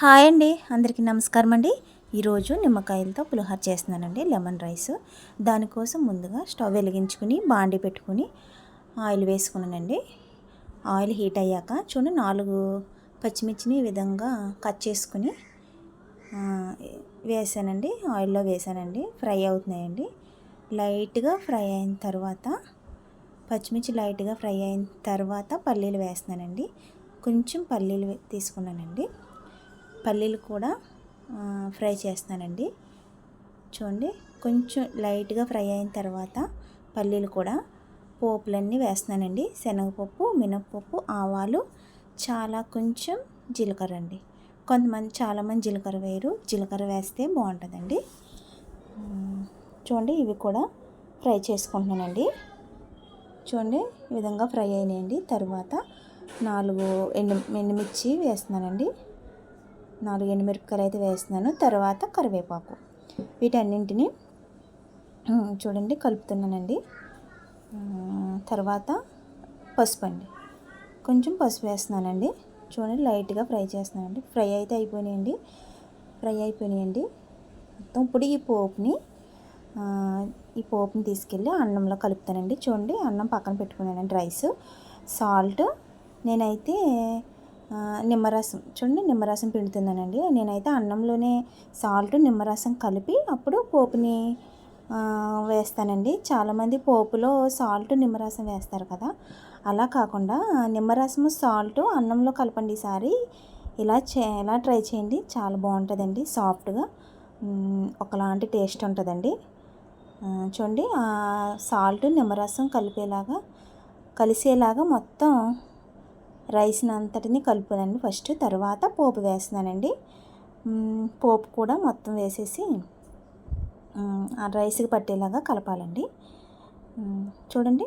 Hi అండి అందరికీ నమస్కారం అండి. ఈరోజు నిమ్మకాయలతో పులిహోర చేస్తున్నానండి లెమన్ రైస్. దానికోసం ముందుగా స్టవ్ వెలిగించుకుని బాండి పెట్టుకుని ఆయిల్ వేసుకున్నానండి. ఆయిల్ హీట్ అయ్యాక చూడండి నాలుగు పచ్చిమిర్చిని ఈ విధంగా కట్ చేసుకుని వేసానండి. ఆయిల్లో వేసానండి. ఫ్రై అవుతున్నాయండి. లైట్గా ఫ్రై అయిన తర్వాత పచ్చిమిర్చి లైట్గా ఫ్రై అయిన తర్వాత పల్లీలు వేస్తున్నానండి. కొంచెం పల్లీలు తీసుకున్నానండి. పల్లీలు కూడా ఫ్రై చేస్తానండి చూడండి కొంచెం లైట్గా ఫ్రై అయిన తర్వాత పల్లీలు కూడా పోపులన్నీ వేస్తున్నానండి. శనగపప్పు మినప్పప్పు ఆవాలు చాలా కొంచెం జీలకర్ర అండి. కొంతమంది చాలామంది జీలకర్ర వేయరు. జీలకర్ర వేస్తే బాగుంటుందండి. చూడండి ఇవి కూడా ఫ్రై చేసుకుంటున్నానండి. చూడండి ఈ విధంగా ఫ్రై అయినాయండి. తర్వాత నాలుగు ఎండు ఎండుమిర్చి వేస్తున్నానండి. నాలుగు ఎండుమిరపకాయలు అయితే వేస్తున్నాను. తర్వాత కరివేపాకు. వీటన్నింటిని చూడండి కలుపుతున్నానండి. తర్వాత పసుపు అండి కొంచెం పసుపు వేస్తున్నానండి. చూడండి లైట్గా ఫ్రై చేస్తున్నానండి. ఫ్రై అయితే అయిపోయినాయండి. ఫ్రై అయిపోయినాయండి. మొత్తం ఇప్పుడు ఈ పోపుని ఈ పోపుని తీసుకెళ్ళి అన్నంలో కలుపుతానండి. చూడండి అన్నం పక్కన పెట్టుకున్నానండి రైస్. సాల్ట్. నేనైతే నిమ్మరసం. చూడండి నిమ్మరసం పిండుతున్నానండి. నేనైతే అన్నంలోనే సాల్ట్ నిమ్మరసం కలిపి అప్పుడు పోపుని వేస్తానండి. చాలామంది పోపులో సాల్ట్ నిమ్మరసం వేస్తారు కదా. అలా కాకుండా నిమ్మరసము సాల్ట్ అన్నంలో కలపండి ఈసారి ఇలా చే ఇలా ట్రై చేయండి. చాలా బాగుంటుందండి సాఫ్ట్గా. ఒకలాంటి టేస్ట్ ఉంటుందండి. చూడండి సాల్ట్ నిమ్మరసం కలిపేలాగా కలిసేలాగా మొత్తం రైస్ని అంతటిని కలుపునండి. ఫస్ట్ తర్వాత పోపు వేస్తున్నానండి. పోపు కూడా మొత్తం వేసేసి ఆ రైస్కి పట్టేలాగా కలపాలండి. చూడండి.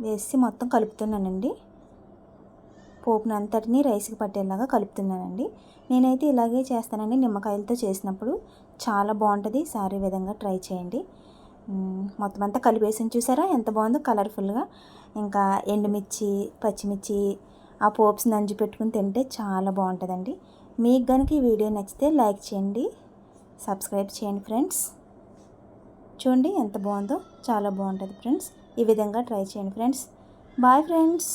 వేసి మొత్తం కలుపుతున్నానండి. పోపుని అంతటిని రైస్కి పట్టేలాగా కలుపుతున్నానండి. నేనైతే ఇలాగే చేస్తానండి. నిమ్మకాయలతో చేసినప్పుడు చాలా బాగుంటుంది. సారీ విధంగా ట్రై చేయండి. మొత్తం అంతా కలిపేసి చూసారా? ఎంత బాగుందో కలర్ఫుల్గా ఇంకా ఎండుమిర్చి పచ్చిమిర్చి ఆ పోప్స్ నంజు పెట్టుకుని తింటే చాలా బాగుంటుందండి. మీకు కనుక ఈ వీడియో నచ్చితే లైక్ చేయండి సబ్స్క్రైబ్ చేయండి ఫ్రెండ్స్. చూడండి ఎంత బాగుందో చాలా బాగుంటుంది ఫ్రెండ్స్. ఈ విధంగా ట్రై చేయండి ఫ్రెండ్స్. Bye friends.